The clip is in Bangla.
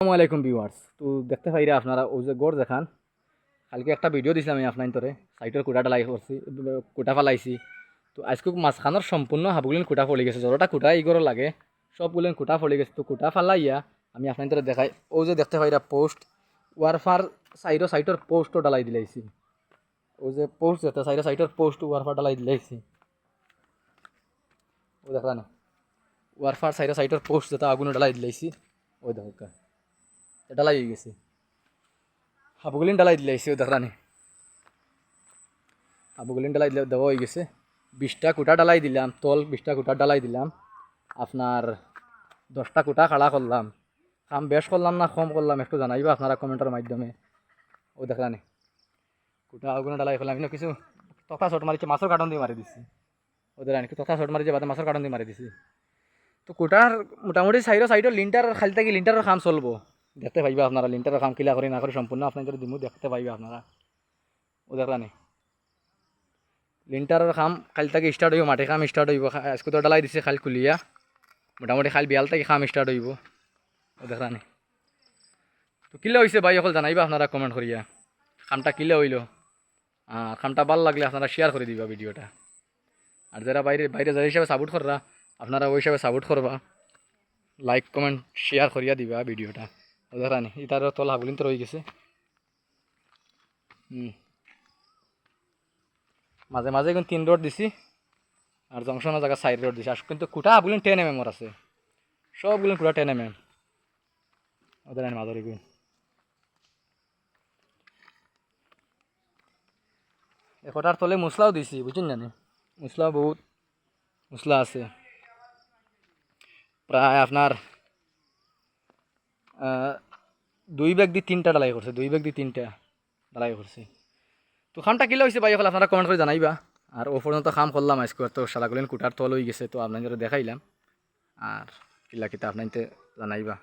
আসসালামু আলাইকুম ভিউয়ার্স। তো দেখতে পাইরা আপনারা ওই যে গড় দেখান কালকে একটা ভিডিও দিছিলাম আমি আপনার তোরে। সাইটের কুটা ডালাই করছি, কুটা ফালাইছি। তো আজকে মাঝখানোর সম্পূর্ণ হাবগুলিন কুটা ফলি গেছে। যতটা কুটা ইগর লাগে সবগুলিন কুটা ফলি গেছে। তো কুটা ফালাইয়া আমি আপনার তোরে দেখাই। ও যে দেখতে পাইরা পোস্ট ওয়ারফার সাইডো সাইটের পোস্টও ডালাই দিলাইছি। ও যে পোস্ট যেতে সাইডো সাইটের পোস্ট ওয়ারফার ডালাই দিলাইছি। ও দেখলা না ওয়ারফার সাইডো সাইটের পোস্ট যেটা আগুনে ডালাই দিলাইছি। ওই দেখো ডালাই হয়ে গেছে। হাবুগুলিন ডালাই দিলাইছে ও দেখলানি হাবুগুলিন ডালাই দিলে দেওয়া হয়ে গেছে। বিশটা কুটা ডালাই দিলাম, তল বিশটা কুটা ডালাই দিলাম। আপনার দশটা কুটা খাড়া করলাম। কাম বেশ করলাম না, কম করলাম, একটু জানাইবা আপনারা কমেন্টের মাধ্যমে। ও দেখলানি কুটা আগুনে ডালাই ফেলাম কিন্তু কিছু তথা শট মারিছে মাছের কাটন দিয়ে মারি দিছি। ওদের আনি তথা শট মারিছে বাদে মাছের কাটন দিয়ে মারি দিছি। তো কুটার মোটামুটি সাইডো সাইডো লিন্টার খালি থাকি লিন্টারের কাম চলবো। দেখতে পাইবা আপনারা লিন্টারের কাম কিলা করি না করি সম্পূর্ণ আপনাদের দিমু, দেখতে পাইবা আপনারা। ও দেখলানি লিন্টারের কাম খালি থাকি স্টার্ট হইব মাটি কাম স্টার্ট হইব আজকে তো ডালাই দিছে খালি কুলিয়া মোটামুটি খালি বিয়াল থাকি কাম স্টার্ট হইব। ও দেখলানি তো কিলে হয়েছে ভাই, অকল জানাইবা আপনারা কমেন্ট করিয়া কামটা কিলে হইল? আর কামটা ভালো লাগলে আপনারা শেয়ার করে দিবা ভিডিওটা আর যারা বাইরে বাইরে যারা হিসাবে সাপোর্ট কররা আপনারা ওই হিসাবে সাপোর্ট করবা লাইক কমেন্ট শেয়ার করিয়া দিবা ভিডিওটা দেখানি ইতার তল হাবলিন তো রয়ে গেছে। মাঝে মাঝে কিন্তু তিন রোড দিছি, আর জংশনের জায়গা সাইড রোড দিছি। আর কিন্তু কুটা হাবলিন টেন এম এমর আছে। সবগুলো কুটা টেন এম এম ওদের আনি গুণ। একটার তলে মশলাও দিছি, বুঝছেন জানি? মশলা বহুত মশলা আছে। প্রায় আপনার দুই ব্যাগ দিয়ে তিনটা ডালাই করছে দুই ব্যাগ দিয়ে তিনটা ডালাই করছে তো খামটা কিলো হয়েছে ভাই আপনারা কমেন্ট করে জানাইবা। আর ও পর্যন্ত খাম করলাম আজকে তো সারাগুলেন কুটার তল হয়ে গেছে, তো আপনাদের দেখাইলাম আর কিলা কিতা আপনাদের জানাইবা।